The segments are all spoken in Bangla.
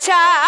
time.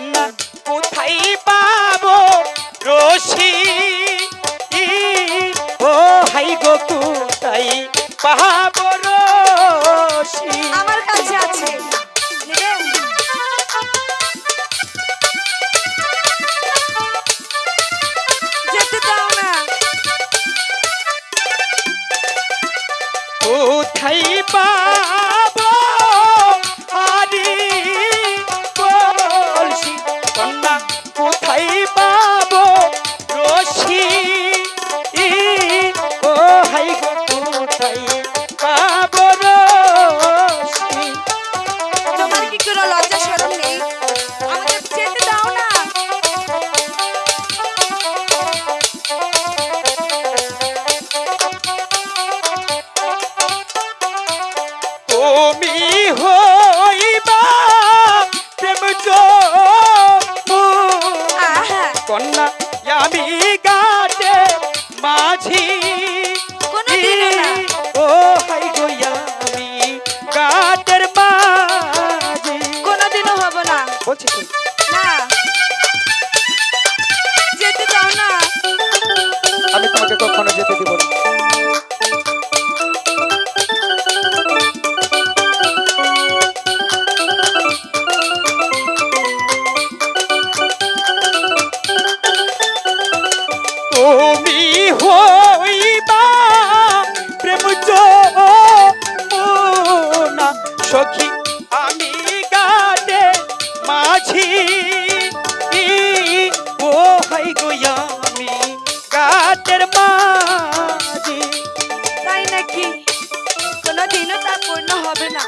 কন্যা কোথায় পাবো রশি? ও হাই গো কোথায় পাবো রশি? বলছি না। যেতে চাও না। আমি তোমাকে কখনো যেতে দিব আমাদের মাঝে। তাই নাকি কোনোদিনও তা পূর্ণ হবে না?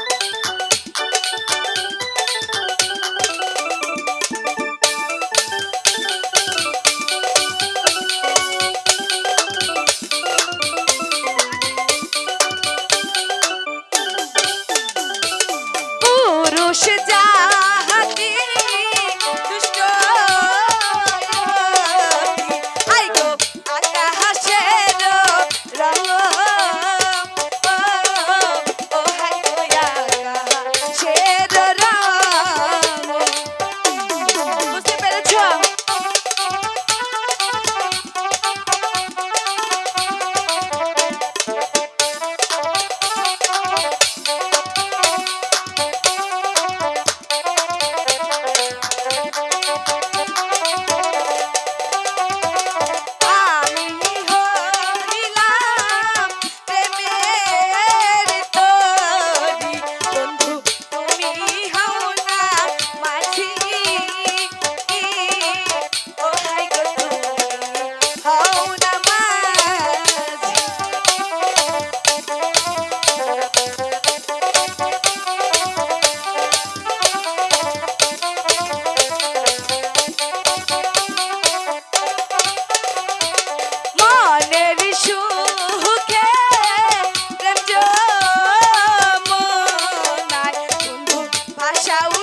Chau.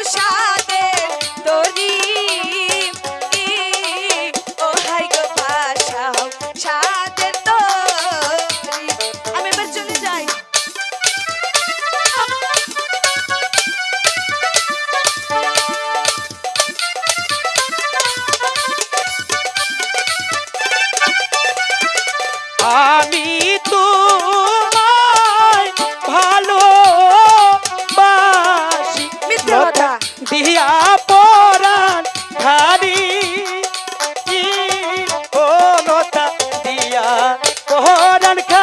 ಕಣಕ